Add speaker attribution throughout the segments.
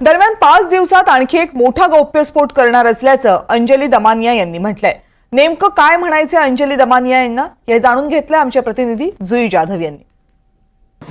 Speaker 1: दरम्यान पाच दिवसात आणखी एक मोठा गौप्यस्फोट करणार असल्याचं अंजली दमानिया यांनी म्हटलंय. नेमकं काय म्हणायचं अंजली दमानिया यांना? हे जाणून घेतलंय आमचे प्रतिनिधी जुई जाधव यांनी.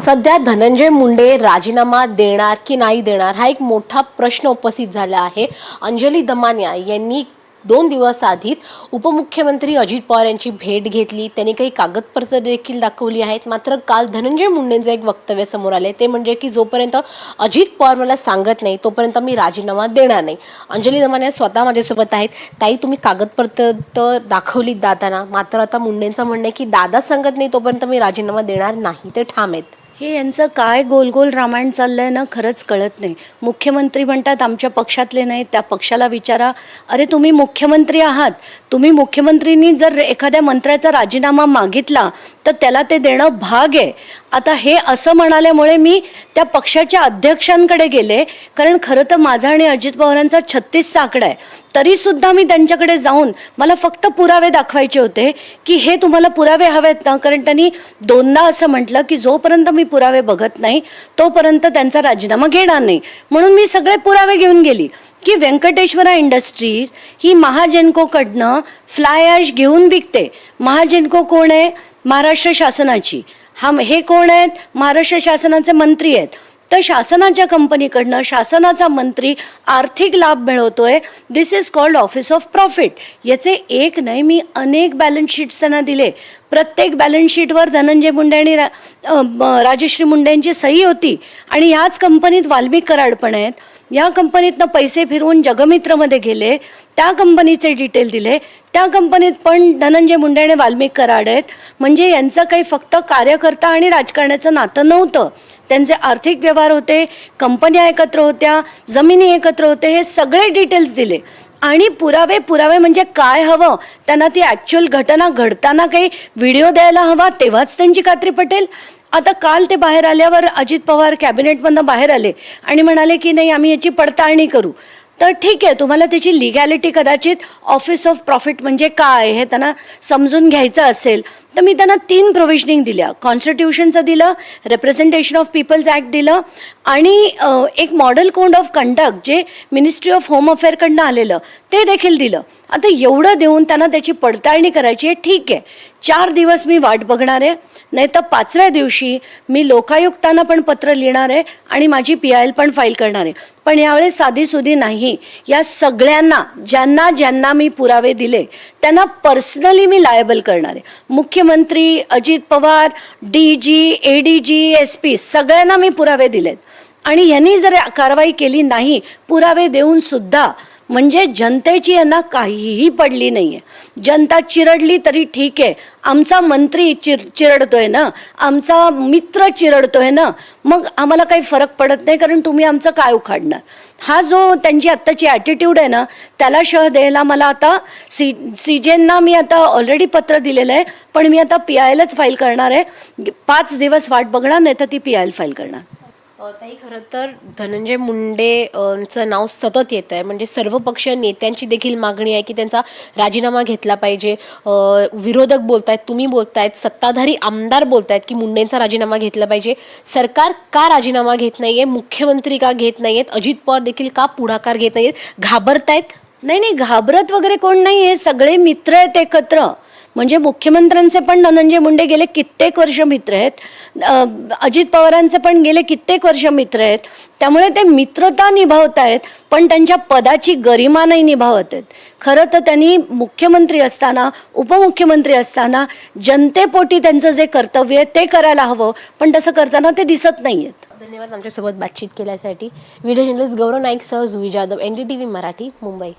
Speaker 2: सध्या धनंजय मुंडे राजीनामा देणार की नाही देणार हा एक मोठा प्रश्न उपस्थित झाला आहे. अंजली दमानिया यांनी दोन दिवस आधीच उपमुख्यमंत्री अजित पवार यांची भेट घेतली. त्यांनी काही कागदपत्र देखील दाखवली आहेत. मात्र काल धनंजय मुंडेंचं एक वक्तव्य समोर आले ते म्हणजे की जोपर्यंत अजित पवार मला सांगत नाही तोपर्यंत मी राजीनामा देणार नाही. अंजली जमाने स्वतः माझ्यासोबत आहेत. ताई तुम्ही कागदपत्र तर दाखवलीत दादांना. मात्र आता मुंडेंचं म्हणणं आहे की दादा सांगत नाही तोपर्यंत मी राजीनामा देणार नाही. ते ठाम आहेत.
Speaker 3: हे यांचं काय गोल गोल रामायण आहे ना खरंच कळत नाही. मुख्यमंत्री म्हणतात आमच्या पक्षातले नाही त्या पक्षाला विचारा. अरे तुम्ही मुख्यमंत्री आहात. तुम्ही मुख्यमंत्रींनी जर एखाद्या मंत्र्याचा राजीनामा मागितला तर त्याला ते देणं भाग आहे. आता हे असं म्हणाल्यामुळे मी त्या पक्षाच्या अध्यक्षांकडे गेले कारण खरं तर माझा आणि अजित पवारांचा छत्तीसचा आकडा आहे. तरीसुद्धा मी त्यांच्याकडे जाऊन मला फक्त पुरावे दाखवायचे होते की हे तुम्हाला पुरावे हवेत ना? कारण त्यांनी दोनदा असं म्हटलं की जोपर्यंत मी पुरावे बघत नाही तोपर्यंत त्यांचा राजीनामा घेणार नाही. म्हणून मी सगळे पुरावे घेऊन गेली की व्यंकटेश्वरा इंडस्ट्रीज ही महाजेनकोकडनं फ्लाय ॲश घेऊन विकते. महाजेनको कोण आहे? महाराष्ट्र शासनाची. हा हे कोण आहेत? महाराष्ट्र शासनाचे मंत्री आहेत. तर शासनाच्या कंपनीकडनं शासनाचा मंत्री आर्थिक लाभ मिळवतोय. This is called office of profit याचे एक नाही मी अनेक बॅलन्स शीट्स त्यांना दिले. प्रत्येक बॅलन्स शीटवर धनंजय मुंडे आणि रा राजश्री मुंडे यांची सही होती. आणि याच कंपनीत वाल्मिक कराड पण आहेत. या कंपनीतनं पैसे फिरवून जगमित्रमध्ये गेले. त्या कंपनीचे डिटेल दिले. त्या कंपनीत पण धनंजय मुंडे आणि वाल्मिक कराड आहेत. म्हणजे यांचं काही फक्त कार्यकर्ता आणि राजकारणाचं नातं नव्हतं. त्यांचे आर्थिक व्यवहार होते कंपन्या एकत्र होत्या जमिनी एकत्र होते हे सगळे डिटेल्स दिले. आणि पुरावे पुरावे म्हणजे काय हवं? त्यांना ती ॲक्च्युअल घटना घडताना काही व्हिडिओ द्यायला हवा तेव्हाच त्यांची खात्री पटेल. आता काल ते बाहेर आल्यावर अजित पवार कॅबिनेटमधनं बाहेर आले आणि म्हणाले की नाही आम्ही याची पडताळणी करू. तर ठीक आहे तुम्हाला त्याची लिगॅलिटी कदाचित ऑफिस ऑफ प्रॉफिट म्हणजे काय हे त्यांना समजून घ्यायचं असेल. तर मी त्यांना तीन प्रोव्हिजनिंग दिल्या. कॉन्स्टिट्यूशनचं दिलं रिप्रेझेंटेशन ऑफ पीपल्स ॲक्ट दिलं आणि एक मॉडेल कोड ऑफ कंडक्ट जे मिनिस्ट्री ऑफ होम अफेअरकडनं आलेलं ते देखील दिलं. आता एवढं देऊन त्यांना त्याची पडताळणी करायची आहे ठीक आहे. चार दिवस मी वाट बघणार आहे नाही तर पाचव्या दिवशी मी लोकायुक्तांना पण पत्र लिहिणार आहे आणि माझी पी आय एल पण फाईल करणार आहे. पण यावेळेस साधीसुधी नाही. या सगळ्यांना ज्यांना ज्यांना मी पुरावे दिले त्यांना पर्सनली मी लायबल करणार आहे. मुख्य मुख्यमंत्री Ajit Pawar D G A D G S P सगळ्यांना मी पुरावे दिलेत. आणि यांनी जर कारवाई केली नाही पुरावे देऊन सुद्धा म्हणजे जनतेची यांना काहीही पडली नाही आहे जनता चिरडली तरी ठीक आहे. आमचा मंत्री चिर चिरडतोय ना? आमचा मित्र चिरडतोय ना? मग आम्हाला काही फरक पडत नाही कारण तुम्ही आमचं काय उखाडणार? हा जो त्यांची आत्ताची ॲटिट्यूड आहे ना त्याला शह द्यायला मला आता सी सीजेंना मी आता ऑलरेडी पत्र दिलेलं आहे पण मी आता पी आयलाच फाईल करणार आहे. पाच दिवस वाट बघणार नाही तर ती पी आय एल फाईल करणार.
Speaker 2: ताई खरं तर धनंजय मुंडेचं चं नाव सतत येत आहे म्हणजे सर्व पक्ष नेत्यांची देखील मागणी आहे की त्यांचा राजीनामा घेतला पाहिजे. विरोधक बोलतायत तुम्ही बोलतायत सत्ताधारी आमदार बोलतायत की मुंडेंचा राजीनामा घेतला पाहिजे. सरकार का राजीनामा घेत नाहीये? मुख्यमंत्री का घेत नाहीयेत? अजित पवार देखील का पुढाकार घेत नाहीयेत? घाबरतायत?
Speaker 3: नाही नाही घाबरत वगैरे कोण नाही हे सगळे मित्र आहेत एकत्र. म्हणजे मुख्यमंत्र्यांचे पण धनंजय मुंडे गेले कित्येक वर्ष मित्र आहेत. अजित पवारांचे पण गेले कित्येक वर्ष मित्र आहेत. त्यामुळे ते मित्रता निभावत आहेत पण त्यांच्या पदाची गरिमा नाही निभावत आहेत. खरं तर त्यांनी मुख्यमंत्री असताना उपमुख्यमंत्री असताना जनतेपोटी त्यांचं जे कर्तव्य आहे ते करायला हवं पण तसं करताना ते दिसत नाही आहेत.
Speaker 2: धन्यवाद आमच्यासोबत बातचीत केल्यासाठी. व्हिडिओ जर्नलिस्ट गौरव नाईक सह Jui Jadhav N D T V Marathi Mumbai.